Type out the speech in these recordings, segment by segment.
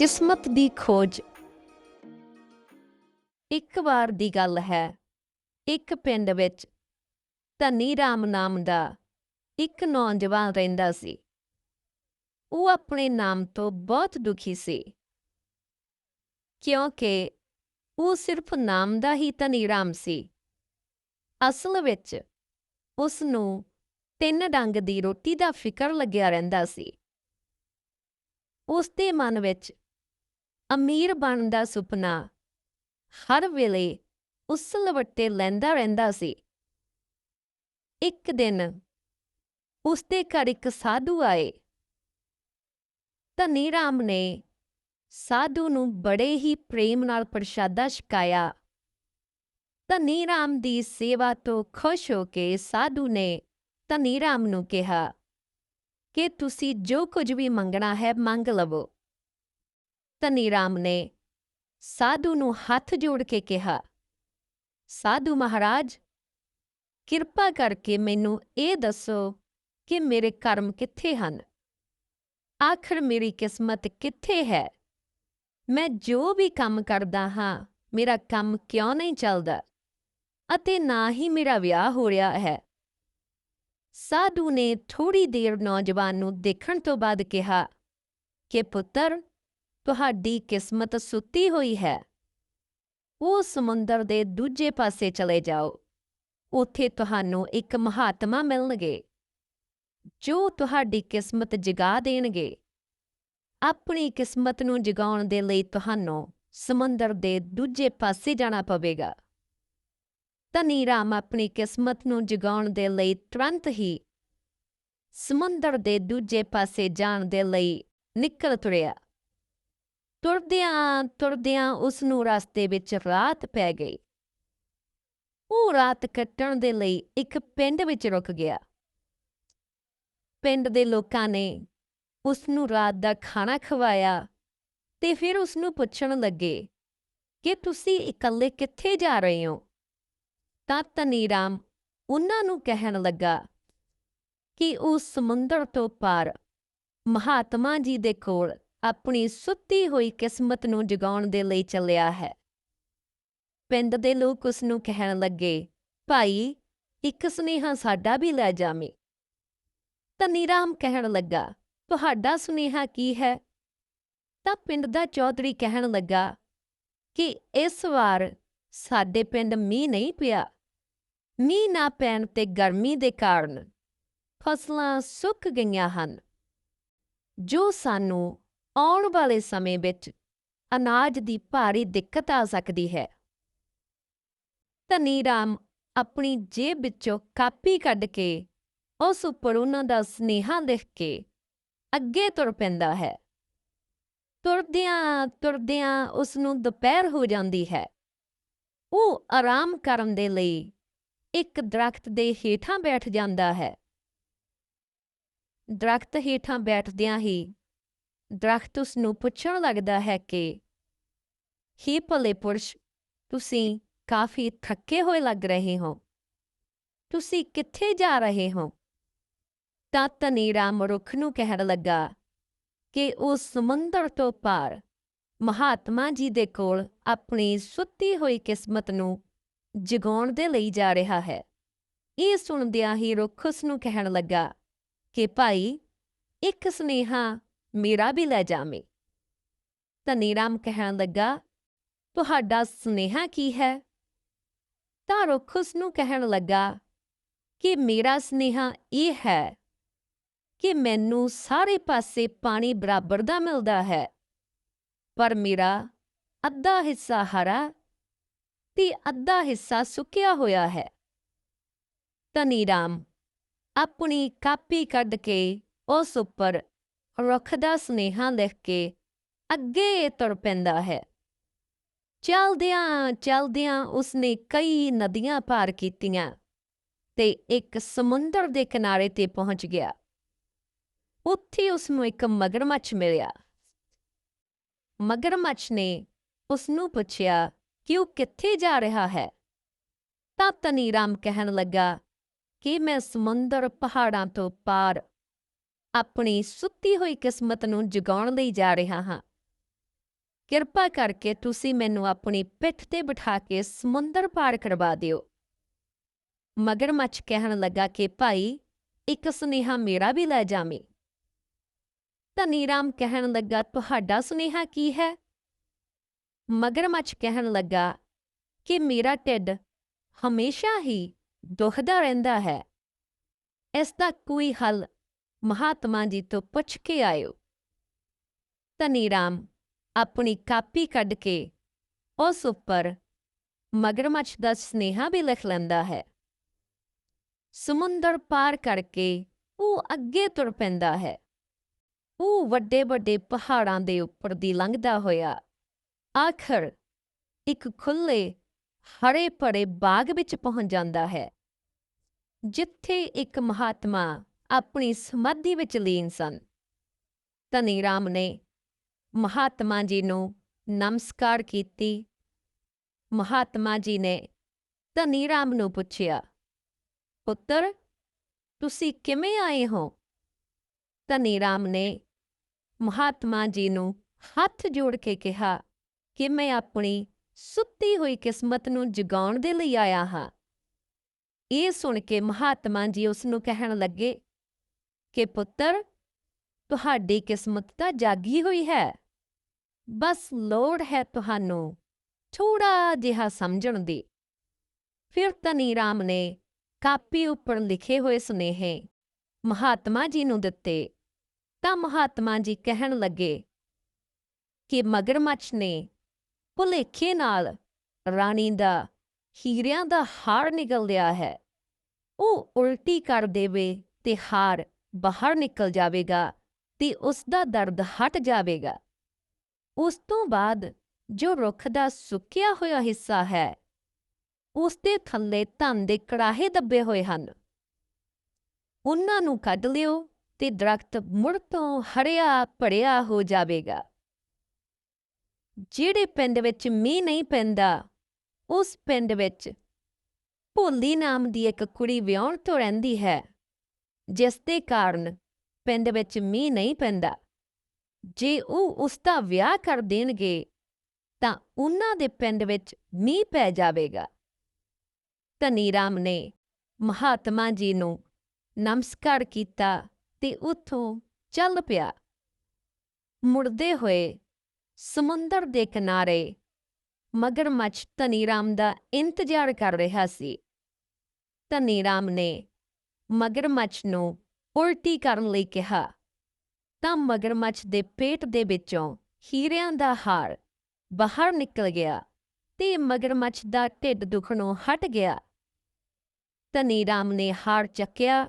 ਕਿਸਮਤ ਦੀ ਖੋਜ। ਇੱਕ ਵਾਰ ਦੀ ਗੱਲ ਹੈ, ਇੱਕ ਪਿੰਡ ਵਿੱਚ ਧਨੀ ਰਾਮ ਨਾਮ ਦਾ ਇੱਕ ਨੌਜਵਾਨ ਰਹਿੰਦਾ ਸੀ। ਉਹ ਆਪਣੇ ਨਾਮ ਤੋਂ ਬਹੁਤ ਦੁਖੀ ਸੀ, ਕਿਉਂਕਿ ਉਹ ਸਿਰਫ ਨਾਮ ਦਾ ਹੀ ਧਨੀ ਰਾਮ ਸੀ। ਅਸਲ ਵਿੱਚ ਉਸ ਨੂੰ ਤਿੰਨ ਡੰਗ ਦੀ ਰੋਟੀ ਦਾ ਫਿਕਰ ਲੱਗਿਆ ਰਹਿੰਦਾ ਸੀ। ਉਸ ਦੇ ਮਨ ਵਿੱਚ ਅਮੀਰ ਬਣਨ ਦਾ ਸੁਪਨਾ। ਹਰ ਵੇਲੇ ਉਸ ਲਵੱਟੇ ਲੈਂਦਾ ਰਹਿੰਦਾ ਸੀ। ਇੱਕ ਦਿਨ ਉਸਦੇ ਘਰ ਇੱਕ ਸਾਧੂ ਆਏ। ਧਨੀ ਰਾਮ ਨੇ ਸਾਧੂ ਨੂੰ ਬੜੇ ਹੀ ਪ੍ਰੇਮ ਨਾਲ ਪ੍ਰਸ਼ਾਦਾ ਛਕਾਇਆ। ਧਨੀ ਰਾਮ ਦੀ ਸੇਵਾ ਤੋਂ ਖੁਸ਼ ਹੋ ਕੇ ਸਾਧੂ ਨੇ ਧਨੀ ਰਾਮ ਨੂੰ ਕਿਹਾ ਕਿ ਤੁਸੀਂ ਜੋ ਕੁਝ ਵੀ ਮੰਗਣਾ ਹੈ ਮੰਗ ਲਵੋ। ਧਨੀ ਰਾਮ ਨੇ ਸਾਧੂ ਨੂੰ ਹੱਥ ਜੋੜ ਕੇ ਕਿਹਾ, ਸਾਧੂ ਮਹਾਰਾਜ, ਕਿਰਪਾ ਕਰਕੇ ਮੈਨੂੰ ਇਹ ਦੱਸੋ ਕਿ ਮੇਰੇ ਕਰਮ ਕਿੱਥੇ ਹਨ? ਆਖਰ ਮੇਰੀ ਕਿਸਮਤ ਕਿੱਥੇ ਹੈ? ਮੈਂ ਜੋ ਵੀ ਕੰਮ ਕਰਦਾ ਹਾਂ, ਮੇਰਾ ਕੰਮ ਕਿਉਂ ਨਹੀਂ ਚੱਲਦਾ? ਅਤੇ ਨਾ ਹੀ ਮੇਰਾ ਵਿਆਹ ਹੋ ਰਿਹਾ ਹੈ? ਸਾਧੂ ਨੇ ਥੋੜੀ ਦੇਰ ਨੌਜਵਾਨ ਨੂੰ ਦੇਖਣ ਤੋਂ ਬਾਅਦ ਕਿਹਾ, ਕਿ ਪੁੱਤਰ ਤੁਹਾਡੀ ਕਿਸਮਤ ਸੁੱਤੀ ਹੋਈ ਹੈ। ਉਹ ਸਮੁੰਦਰ ਦੇ ਦੂਜੇ ਪਾਸੇ ਚਲੇ ਜਾਓ। ਉੱਥੇ ਤੁਹਾਨੂੰ ਇੱਕ ਮਹਾਤਮਾ ਮਿਲਣਗੇ, ਜੋ ਤੁਹਾਡੀ ਕਿਸਮਤ ਜਗਾ ਦੇਣਗੇ। ਆਪਣੀ ਕਿਸਮਤ ਨੂੰ ਜਗਾਉਣ ਦੇ ਲਈ ਤੁਹਾਨੂੰ ਸਮੁੰਦਰ ਦੇ ਦੂਜੇ ਪਾਸੇ ਜਾਣਾ ਪਵੇਗਾ। ਧਨੀ ਰਾਮ ਆਪਣੀ ਕਿਸਮਤ ਨੂੰ ਜਗਾਉਣ ਦੇ ਲਈ ਤੁਰੰਤ ਹੀ ਸਮੁੰਦਰ ਦੇ ਦੂਜੇ ਪਾਸੇ ਜਾਣ ਦੇ ਲਈ ਨਿਕਲ ਤੁਰਿਆ। ਤੁਰਦਿਆਂ ਤੁਰਦਿਆਂ ਉਸ ਨੂੰ ਰਸਤੇ ਵਿੱਚ ਰਾਤ ਪੈ ਗਈ। ਉਹ ਰਾਤ ਕੱਟਣ ਦੇ ਲਈ ਇੱਕ ਪਿੰਡ ਵਿੱਚ ਰੁਕ ਗਿਆ। ਪਿੰਡ ਦੇ ਲੋਕਾਂ ਨੇ ਉਸ ਨੂੰ ਰਾਤ ਦਾ ਖਾਣਾ ਖਵਾਇਆ ਤੇ ਫਿਰ ਉਸ ਨੂੰ ਪੁੱਛਣ ਲੱਗੇ, ਕਿ ਤੁਸੀਂ ਇਕੱਲੇ ਕਿੱਥੇ ਜਾ ਰਹੇ ਹੋ? ਤਾਂ ਧਨੀ ਰਾਮ ਉਹਨਾਂ ਨੂੰ ਕਹਿਣ ਲੱਗਾ ਕਿ ਉਹ ਸਮੁੰਦਰ ਤੋਂ ਪਾਰ ਮਹਾਤਮਾ ਜੀ ਦੇ ਕੋਲ ਆਪਣੀ ਸੁੱਤੀ ਹੋਈ ਕਿਸਮਤ ਨੂੰ ਜਗਾਉਣ ਦੇ ਲਈ ਚੱਲਿਆ ਹੈ। ਪਿੰਡ ਦੇ ਲੋਕ ਉਸ ਨੂੰ ਕਹਿਣ ਲੱਗੇ, ਭਾਈ, ਇੱਕ ਸੁਨੇਹਾ ਸਾਡਾ ਵੀ ਲੈ ਜਾਵੇਂ। ਧਨੀ ਰਾਮ ਕਹਿਣ ਲੱਗਾ, ਤੁਹਾਡਾ ਸੁਨੇਹਾ ਕੀ ਹੈ? ਤਾਂ ਪਿੰਡ ਦਾ ਚੌਧਰੀ ਕਹਿਣ ਲੱਗਾ, ਕਿ ਇਸ ਵਾਰ ਸਾਡੇ ਪਿੰਡ ਮੀਂਹ ਨਹੀਂ ਪਿਆ। ਮੀਂਹ ਨਾ ਪੈਣ ਤੇ ਗਰਮੀ ਦੇ ਕਾਰਨ ਫਸਲਾਂ ਸੁੱਕ ਗਈਆਂ ਹਨ। ਜੋ ਸਾਨੂੰ ਆਉਣ ਵਾਲੇ ਸਮੇਂ ਵਿੱਚ ਅਨਾਜ ਦੀ ਭਾਰੀ ਦਿੱਕਤ ਆ ਸਕਦੀ ਹੈ। ਧਨੀ ਰਾਮ ਆਪਣੀ ਜੇਬ ਵਿੱਚੋਂ ਕਾਪੀ ਕੱਢ ਕੇ ਉਸ ਉੱਪਰ ਉਹਨਾਂ ਦਾ ਸਨੇਹਾ ਲਿਖ ਕੇ ਅੱਗੇ ਤੁਰ ਪੈਂਦਾ ਹੈ। ਤੁਰਦਿਆਂ ਤੁਰਦਿਆਂ ਉਸ ਨੂੰ ਦੁਪਹਿਰ ਹੋ ਜਾਂਦੀ ਹੈ। ਉਹ ਆਰਾਮ ਕਰਨ ਦੇ ਲਈ ਇੱਕ ਦਰਖਤ ਦੇ ਹੇਠਾਂ ਬੈਠ ਜਾਂਦਾ ਹੈ। ਦਰਖਤ ਹੇਠਾਂ ਬੈਠਦਿਆਂ ਹੀ ਦਰਖਤ ਉਸ ਨੂੰ ਪੁੱਛਣ ਲੱਗਦਾ ਹੈ ਕਿ, ਹੀ ਭਲੇ ਪੁਰਸ਼, ਤੁਸੀਂ ਕਾਫੀ ਥੱਕੇ ਹੋਏ ਲੱਗ ਰਹੇ ਹੋ। ਤੁਸੀਂ ਕਿੱਥੇ ਜਾ ਰਹੇ ਹੋ? ਤਾਂ ਧਨੀ ਰਾਮ ਰੁੱਖ ਨੂੰ ਕਹਿਣ ਲੱਗਾ ਕਿ ਉਹ ਸਮੁੰਦਰ ਤੋਂ ਪਾਰ ਮਹਾਤਮਾ ਜੀ ਦੇ ਕੋਲ ਆਪਣੀ ਸੁੱਤੀ ਹੋਈ ਕਿਸਮਤ ਨੂੰ ਜਗਾਉਣ ਦੇ ਲਈ ਜਾ ਰਿਹਾ ਹੈ। ਇਹ ਸੁਣਦਿਆਂ ਹੀ ਰੁੱਖ ਉਸ ਨੂੰ ਕਹਿਣ ਲੱਗਾ ਕਿ ਭਾਈ, ਇੱਕ ਸੁਨੇਹਾ ਮੇਰਾ ਵੀ ਲੈ ਜਾਵੇਂ। ਧਨੀ ਰਾਮ ਕਹਿਣ ਲੱਗਾ, ਤੁਹਾਡਾ ਸੁਨੇਹਾ ਕੀ ਹੈ? ਤਾਂ ਰੁੱਖ ਉਸ ਨੂੰ ਕਹਿਣ ਲੱਗਾ, ਕਿ ਮੇਰਾ ਸੁਨੇਹਾ ਇਹ ਹੈ ਕਿ ਮੈਨੂੰ ਸਾਰੇ ਪਾਸੇ ਪਾਣੀ ਬਰਾਬਰ ਦਾ ਮਿਲਦਾ ਹੈ, ਪਰ ਮੇਰਾ ਅੱਧਾ ਹਿੱਸਾ ਹਰਾ ਤੇ ਅੱਧਾ ਹਿੱਸਾ ਸੁੱਕਿਆ ਹੋਇਆ ਹੈ। ਧਨੀ ਰਾਮ ਆਪਣੀ ਕਾਪੀ ਕੱਢ ਕੇ ਉਸ ਉੱਪਰ ਰੁੱਖ ਦਾ ਸੁਨੇਹਾ ਲਿਖ ਕੇ ਅੱਗੇ ਤੁਰ ਪੈਂਦਾ ਹੈ। ਚਲਦਿਆਂ ਚਲਦਿਆਂ ਉਸਨੇ ਕਈ ਨਦੀਆਂ ਪਾਰ ਕੀਤੀਆਂ ਤੇ ਇੱਕ ਸਮੁੰਦਰ ਦੇ ਕਿਨਾਰੇ ਤੇ ਪਹੁੰਚ ਗਿਆ। ਉੱਥੇ ਉਸ ਨੂੰ ਇੱਕ ਮਗਰਮੱਛ ਮਿਲਿਆ। ਮਗਰਮੱਛ ਨੇ ਉਸ ਨੂੰ ਪੁੱਛਿਆ ਕਿ ਉਹ ਕਿੱਥੇ ਜਾ ਰਿਹਾ ਹੈ? ਤਾਂ ਧਨੀ ਰਾਮ ਕਹਿਣ ਲੱਗਾ ਕਿ ਮੈਂ ਸਮੁੰਦਰ ਪਹਾੜਾਂ ਤੋਂ ਪਾਰ ਆਪਣੀ ਸੁੱਤੀ ਹੋਈ ਕਿਸਮਤ ਨੂੰ ਜਗਾਉਣ ਲਈ ਜਾ ਰਿਹਾ ਹਾਂ। ਕਿਰਪਾ ਕਰਕੇ ਤੁਸੀਂ ਮੈਨੂੰ ਆਪਣੀ ਪਿੱਠ ਤੇ ਬਿਠਾ ਕੇ ਸਮੁੰਦਰ ਪਾਰ ਕਰਵਾ ਦਿਓ। ਮਗਰਮੱਛ ਕਹਿਣ ਲੱਗਾ ਕਿ, ਭਾਈ, ਇੱਕ ਸੁਨੇਹਾ ਮੇਰਾ ਵੀ ਲੈ ਜਾਵੀਂ। ਧਨੀ ਰਾਮ ਕਹਿਣ ਲੱਗਾ, ਤੁਹਾਡਾ ਸੁਨੇਹਾ ਕੀ ਹੈ? ਮਗਰਮੱਛ ਕਹਿਣ ਲੱਗਾ ਕਿ, ਮੇਰਾ ਢਿੱਡ ਹਮੇਸ਼ਾ ਹੀ ਦੁਖਦਾ ਰਹਿੰਦਾ ਹੈ। ਇਸ ਦਾ ਕੋਈ ਹੱਲ ਮਹਾਤਮਾ ਜੀ ਤੋਂ ਪੁੱਛ ਕੇ ਆਇਓ। ਧਨੀ ਰਾਮ, ਆਪਣੀ ਕਾਪੀ ਕੱਢ ਕੇ ਉਸ ਉੱਪਰ ਮਗਰਮੱਛ ਦਾ ਸੁਨੇਹਾ ਵੀ ਲਿਖ ਲੈਂਦਾ ਹੈ। ਸਮੁੰਦਰ ਪਾਰ ਕਰਕੇ ਉਹ ਅੱਗੇ ਤੁਰ ਪੈਂਦਾ ਹੈ। ਉਹ ਵੱਡੇ ਵੱਡੇ ਪਹਾੜਾਂ ਦੇ ਉੱਪਰ ਦੀ ਲੰਘਦਾ ਹੋਇਆ ਆਖਰ ਇੱਕ ਖੁੱਲੇ ਹਰੇ ਭਰੇ ਬਾਗ ਵਿੱਚ ਪਹੁੰਚ ਜਾਂਦਾ ਹੈ, ਜਿੱਥੇ ਇੱਕ ਮਹਾਤਮਾ ਆਪਣੀ ਸਮਾਧੀ ਵਿੱਚ ਲੀਨ ਸਨ। ਧਨੀ ਰਾਮ ਨੇ ਮਹਾਤਮਾ ਜੀ ਨੂੰ ਨਮਸਕਾਰ ਕੀਤੀ। ਮਹਾਤਮਾ ਜੀ ਨੇ ਧਨੀ ਰਾਮ ਨੂੰ ਪੁੱਛਿਆ, ਪੁੱਤਰ, ਤੁਸੀਂ ਕਿਵੇਂ ਆਏ ਹੋ? ਧਨੀ ਰਾਮ ਨੇ ਮਹਾਤਮਾ ਜੀ ਨੂੰ ਹੱਥ ਜੋੜ ਕੇ ਕਿਹਾ ਕਿ ਮੈਂ ਆਪਣੀ ਸੁੱਤੀ ਹੋਈ ਕਿਸਮਤ ਨੂੰ ਜਗਾਉਣ ਦੇ ਲਈ ਆਇਆ ਹਾਂ। ਇਹ ਸੁਣ ਕੇ ਮਹਾਤਮਾ ਜੀ ਉਸ ਨੂੰ ਕਹਿਣ ਲੱਗੇ ਕਿ ਪੁੱਤਰ, ਤੁਹਾਡੀ ਕਿਸਮਤ ਤਾਂ ਜਾਗੀ ਹੋਈ ਹੈ। ਬਸ ਲੋੜ ਹੈ ਤੁਹਾਨੂੰ ਥੋੜਾ ਜਿਹਾ ਸਮਝਣ ਦੀ। ਫਿਰ ਧਨੀ ਰਾਮ ਨੇ ਕਾਪੀ ਉੱਪਰ ਲਿਖੇ ਹੋਏ ਸੁਨੇਹੇ ਮਹਾਤਮਾ ਜੀ ਨੂੰ ਦਿੱਤੇ। ਤਾਂ ਮਹਾਤਮਾ ਜੀ ਕਹਿਣ ਲੱਗੇ ਕਿ ਮਗਰਮੱਛ ਨੇ ਭੁਲੇਖੇ ਨਾਲ ਰਾਣੀ ਦਾ ਹੀਰਿਆਂ ਦਾ ਹਾਰ ਨਿਕਲ ਲਿਆ ਹੈ। ਉਹ ਉਲਟੀ ਕਰ ਦੇਵੇ ਤੇ ਹਾਰ ਬਾਹਰ ਨਿਕਲ ਜਾਵੇਗਾ ਤੇ ਉਸ ਦਾ ਦਰਦ ਹਟ ਜਾਵੇਗਾ। ਉਸ ਤੋਂ ਬਾਅਦ ਜੋ ਰੁੱਖ ਦਾ ਸੁੱਕਿਆ ਹੋਇਆ ਹਿੱਸਾ ਹੈ ਉਸ ਦੇ ਥੱਲੇ ਧਨ ਦੇ ਕੜਾਹੇ ਦੱਬੇ ਹੋਏ ਹਨ। ਉਹਨਾਂ ਨੂੰ ਕੱਢ ਲਿਓ ਤੇ ਦਰਖਤ ਮੁੜ ਤੋਂ ਹਰਿਆ ਭਰਿਆ ਹੋ ਜਾਵੇਗਾ। ਜਿਹੜੇ ਪਿੰਡ ਵਿੱਚ ਮੀਂਹ ਨਹੀਂ ਪੈਂਦਾ, ਉਸ ਪਿੰਡ ਵਿੱਚ ਭੋਲੀ ਨਾਮ ਦੀ ਇੱਕ ਕੁੜੀ ਵਿਆਹਣ ਤੋਂ ਰਹਿੰਦੀ ਹੈ। ਜਿਸ ਦੇ ਕਾਰਨ ਪਿੰਡ ਵਿੱਚ ਮੀਂਹ ਨਹੀਂ ਪੈਂਦਾ। ਜੇ ਉਹ ਉਸ ਦਾ ਵਿਆਹ ਕਰ ਦੇਣਗੇ, ਤਾਂ ਉਹਨਾਂ ਦੇ ਪਿੰਡ ਵਿੱਚ ਮੀਂਹ ਪੈ ਜਾਵੇਗਾ। ਧਨੀ ਰਾਮ ਨੇ ਮਹਾਤਮਾ ਜੀ ਨੂੰ ਨਮਸਕਾਰ ਕੀਤਾ ਤੇ ਉੱਥੋਂ ਚੱਲ ਪਿਆ। ਮੁੜਦੇ ਹੋਏ ਸਮੁੰਦਰ ਦੇ ਕਿਨਾਰੇ ਮਗਰਮੱਛ ਧਨੀ ਰਾਮ ਦਾ ਇੰਤਜ਼ਾਰ ਕਰ ਰਿਹਾ ਸੀ। ਧਨੀ ਰਾਮ ਨੇ ਮਗਰਮੱਛ ਨੂੰ ਉਲਟੀ ਕਰਨ ਲਈ ਕਿਹਾ, ਤਾਂ ਮਗਰਮੱਛ ਦੇ ਪੇਟ ਦੇ ਵਿੱਚੋਂ ਹੀਰਿਆਂ ਦਾ ਹਾਰ ਬਾਹਰ ਨਿਕਲ ਗਿਆ ਤੇ ਮਗਰਮੱਛ ਦਾ ਢਿੱਡ ਦੁਖਣੋਂ ਹਟ ਗਿਆ। ਧਨੀ ਰਾਮ ਨੇ ਹਾਰ ਚੱਕਿਆ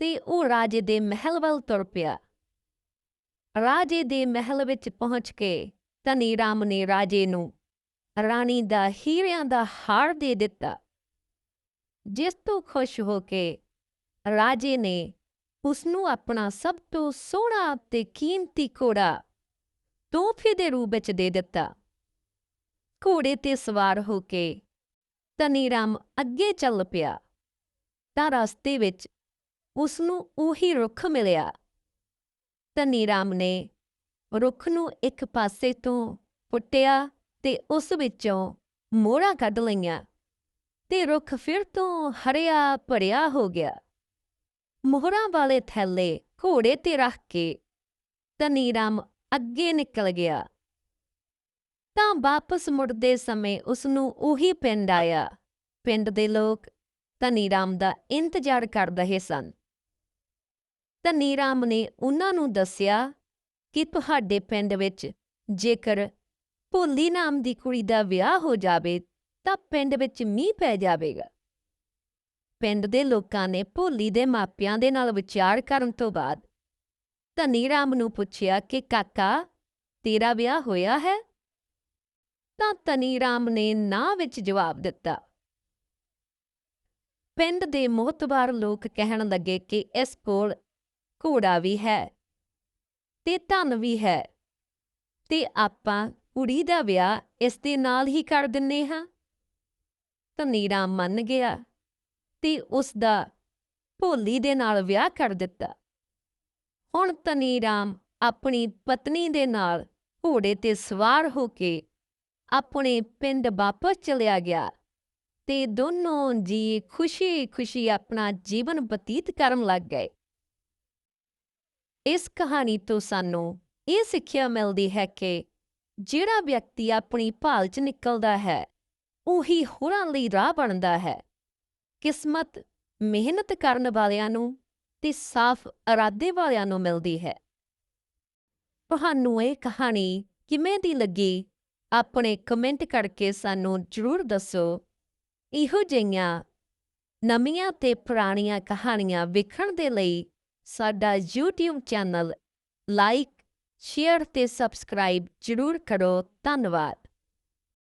ਤੇ ਉਹ ਰਾਜੇ ਦੇ ਮਹਿਲ ਵੱਲ ਤੁਰ ਪਿਆ। ਰਾਜੇ ਦੇ ਮਹਿਲ ਵਿੱਚ ਪਹੁੰਚ ਕੇ ਧਨੀ ਰਾਮ ਨੇ ਰਾਜੇ ਨੂੰ ਰਾਣੀ ਦਾ ਹੀਰਿਆਂ ਦਾ ਹਾਰ ਦੇ ਦਿੱਤਾ, ਜਿਸ ਤੋਂ ਖੁਸ਼ ਹੋ ਕੇ ਰਾਜੇ ਨੇ ਉਸ ਨੂੰ ਆਪਣਾ ਸਭ ਤੋਂ ਸੋਹਣਾ ਤੇ ਕੀਮਤੀ ਘੋੜਾ ਤੋਹਫੇ ਦੇ ਰੂਪ ਵਿੱਚ ਦੇ ਦਿੱਤਾ। ਘੋੜੇ ਤੇ ਸਵਾਰ ਹੋ ਕੇ ਧਨੀ ਰਾਮ ਅੱਗੇ ਚੱਲ ਪਿਆ। ਤਾਂ ਰਸਤੇ ਵਿੱਚ ਉਸ ਨੂੰ ਉਹੀ ਰੁੱਖ ਮਿਲਿਆ। ਧਨੀ ਰਾਮ ਨੇ ਰੁੱਖ ਨੂੰ ਇੱਕ ਪਾਸੇ ਤੋਂ ਪੁੱਟਿਆ ਤੇ ਉਸ ਵਿੱਚੋਂ ਮੋਹਰਾਂ ਕੱਢ ਲਈਆਂ ਤੇ ਰੁੱਖ ਫਿਰ ਤੋਂ ਹਰਿਆ ਭਰਿਆ ਹੋ ਗਿਆ। ਮੋਹਰਾਂ ਵਾਲੇ ਥੈਲੇ ਘੋੜੇ ਤੇ ਰੱਖ ਕੇ ਧਨੀ ਰਾਮ ਅੱਗੇ ਨਿਕਲ ਗਿਆ। ਤਾਂ ਵਾਪਸ ਮੁੜਦੇ ਸਮੇਂ ਉਸ ਨੂੰ ਉਹੀ ਪਿੰਡ ਆਇਆ। ਪਿੰਡ ਦੇ ਲੋਕ ਧਨੀ ਰਾਮ ਦਾ ਇੰਤਜ਼ਾਰ ਕਰ ਰਹੇ ਸਨ। ਧਨੀ ਰਾਮ ਨੇ ਉਹਨਾਂ ਨੂੰ ਦੱਸਿਆ ਕਿ ਤੁਹਾਡੇ ਪਿੰਡ ਵਿੱਚ ਜੇਕਰ ਭੋਲੀ ਨਾਮ ਦੀ ਕੁੜੀ ਦਾ ਵਿਆਹ ਹੋ ਜਾਵੇ ਤਾਂ ਪਿੰਡ ਵਿੱਚ ਮੀਂਹ ਪੈ ਜਾਵੇਗਾ। ਪਿੰਡ ਦੇ ਲੋਕਾਂ ਨੇ ਭੋਲੀ ਦੇ ਮਾਪਿਆਂ ਦੇ ਨਾਲ ਵਿਚਾਰ ਕਰਨ ਤੋਂ ਬਾਅਦ ਧਨੀ ਰਾਮ ਨੂੰ ਪੁੱਛਿਆ ਕਿ, ਕਾਕਾ, ਤੇਰਾ ਵਿਆਹ ਹੋਇਆ ਹੈ? ਤਾਂ ਧਨੀ ਰਾਮ ਨੇ ਨਾ ਵਿੱਚ ਜਵਾਬ ਦਿੱਤਾ। ਪਿੰਡ ਦੇ ਮੋਹਤਬਾਰ ਲੋਕ ਕਹਿਣ ਲੱਗੇ ਕਿ, ਇਸ ਕੋਲ ਘੋੜਾ ਵੀ ਹੈ ਤੇ ਧਨ ਵੀ ਹੈ ਤੇ ਆਪਾਂ ਕੁੜੀ ਦਾ ਵਿਆਹ ਇਸ ਦੇ ਨਾਲ ਹੀ ਕਰ ਦਿੰਨੇ ਹਾਂ। ਧਨੀ ਰਾਮ ਮੰਨ ਗਿਆ। ਤੇ ਉਸ ਦਾ ਭੋਲੀ ਦੇ ਨਾਲ ਵਿਆਹ ਕਰ ਦਿੱਤਾ। ਹੁਣ ਧਨੀ ਰਾਮ ਆਪਣੀ ਪਤਨੀ ਦੇ ਨਾਲ ਘੋੜੇ ਤੇ ਸਵਾਰ ਹੋ ਕੇ ਆਪਣੇ ਪਿੰਡ ਵਾਪਸ ਚਲਿਆ ਗਿਆ ਤੇ ਦੋਨੋਂ ਜੀ ਖੁਸ਼ੀ-ਖੁਸ਼ੀ ਆਪਣਾ ਜੀਵਨ ਬਤੀਤ ਕਰਨ ਲੱਗ ਗਏ। ਇਸ ਕਹਾਣੀ ਤੋਂ ਸਾਨੂੰ ਇਹ ਸਿੱਖਿਆ ਮਿਲਦੀ ਹੈ ਕਿ ਜਿਹੜਾ ਵਿਅਕਤੀ ਆਪਣੀ ਭਾਲ 'ਚ ਨਿਕਲਦਾ ਹੈ, ਉਹੀ ਹੋਰਾਂ ਲਈ ਰਾਹ ਬਣਦਾ ਹੈ। ਕਿਸਮਤ ਮਿਹਨਤ ਕਰਨ ਵਾਲਿਆਂ ਨੂੰ ਤੇ ਸਾਫ਼ ਇਰਾਦੇ ਵਾਲਿਆਂ ਨੂੰ ਮਿਲਦੀ ਹੈ। ਤੁਹਾਨੂੰ ਇਹ ਕਹਾਣੀ ਕਿਵੇਂ ਦੀ ਲੱਗੀ? ਆਪਣੇ ਕਮੈਂਟ ਕਰਕੇ ਸਾਨੂੰ ਜ਼ਰੂਰ ਦੱਸੋ। ਇਹੋ ਜਿਹੀਆਂ ਨਵੀਆਂ ਤੇ ਪੁਰਾਣੀਆਂ ਕਹਾਣੀਆਂ ਵੇਖਣ ਦੇ ਲਈ ਸਾਡਾ YouTube ਚੈਨਲ ਲਾਈਕ, ਸ਼ੇਅਰ ਤੇ ਸਬਸਕ੍ਰਾਈਬ ਜ਼ਰੂਰ ਕਰੋ। ਧੰਨਵਾਦ।